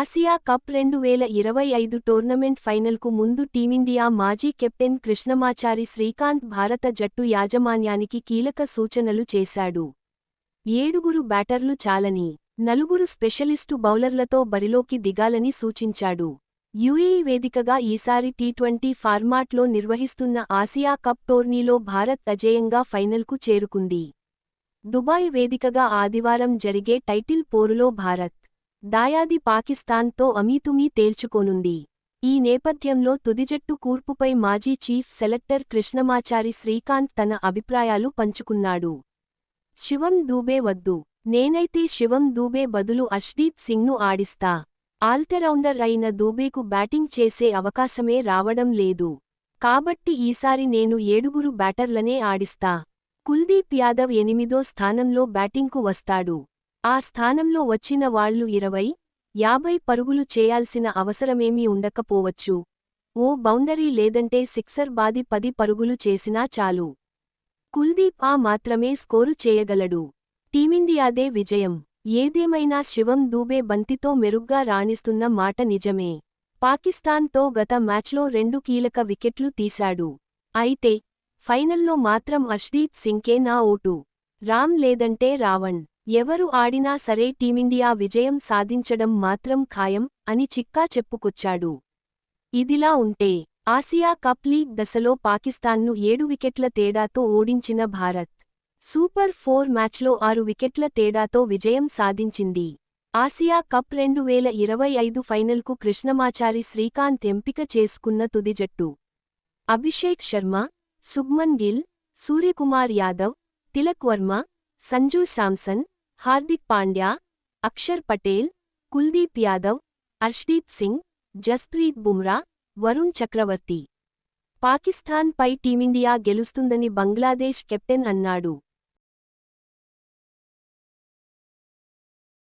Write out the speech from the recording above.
Asia cup రెండు వేల ఇరవై ఐదు టోర్నమెంట్ ఫైనల్కు ముందు టీమిండియా మాజీ కెప్టెన్ కృష్ణమాచారి శ్రీకాంత్ భారత జట్టు యాజమాన్యానికి కీలక సూచనలు చేశాడు. ఏడుగురు బ్యాటర్లు చాలని నలుగురు స్పెషలిస్టు బౌలర్లతో బరిలోకి దిగాలని సూచించాడు. యుఏఈ వేదికగా ఈసారి టీ ట్వంటీ ఫార్మాట్లో నిర్వహిస్తున్న ఆసియా కప్ టోర్నీలో భారత్ అజేయంగా ఫైనల్కు చేరుకుంది. దుబాయ్ వేదికగా ఆదివారం జరిగే టైటిల్ పోరులో భారత్ దాయాది పాకిస్తాన్తో అమీతుమీ తేల్చుకోనుంది. ఈ నేపథ్యంలో తుదిజట్టు కూర్పుపై మాజీ చీఫ్ సెలెక్టర్ కృష్ణమాచారి శ్రీకాంత్ తన అభిప్రాయాలు పంచుకున్నాడు. శివం దూబే వద్దు. నేనైతే శివం దూబే బదులు అష్దీప్ సింగ్ను ఆడిస్తా. ఆల్టరౌండర్ అయిన దూబేకు బ్యాటింగ్ చేసే అవకాశమే రావడం లేదు. కాబట్టి ఈసారి నేను ఏడుగురు బ్యాటర్లనే ఆడిస్తా. కుల్దీప్ యాదవ్ ఎనిమిదో స్థానంలో బ్యాటింగ్కు వస్తాడు. ఆ స్థానంలో వచ్చిన వాళ్ళు ఇరవై యాభై పరుగులు చేయాల్సిన అవసరమేమీ ఉండకపోవచ్చు. ఓ బౌండరీ లేదంటే సిక్సర్ బాది పది పరుగులు చేసినా చాలు. కుల్దీప్ ఆ మాత్రమే స్కోరు చేయగలడు. టీమిండియాదే విజయం. ఏదేమైనా శివం దూబే బంతితో మెరుగ్గా రాణిస్తున్న మాట నిజమే. పాకిస్తాన్తో గత మ్యాచ్లో రెండు కీలక వికెట్లు తీశాడు. అయితే ఫైనల్లో మాత్రం అర్ష్దీప్ సింగ్కే నా ఓటు. రామ్ లేదంటే రావణ్. ఎవరు ఆడినా సరే టీమిండియా విజయం సాధించడం మాత్రం ఖాయం అని చిక్కా చెప్పుకొచ్చాడు. ఇదిలా ఉంటే ఆసియా కప్ లీగ్ దశలో పాకిస్తాన్ను ఏడు వికెట్ల తేడాతో ఓడించిన భారత్. సూపర్ ఫోర్ మ్యాచ్లో ఆరు వికెట్ల తేడాతో విజయం సాధించింది. ఆసియా కప్ రెండు వేల ఇరవై ఐదు ఫైనల్కు కృష్ణమాచారి శ్రీకాంత్ ఎంపిక చేసుకున్న తుది జట్టు. అభిషేక్ శర్మ సుబ్మన్ గిల్ సూర్యకుమార్ యాదవ్ తిలక్ వర్మ సంజూ శాంసన్ హార్దిక్ పాండ్యా అక్షర్ పటేల్ కుల్దీప్ యాదవ్ అర్ష్దీప్ సింగ్ జస్ప్రీత్ బుమ్రా వరుణ్ చక్రవర్తి. పాకిస్తాన్పై టీమిండియా గెలుస్తుందని బంగ్లాదేశ్ కెప్టెన్ అన్నాడు.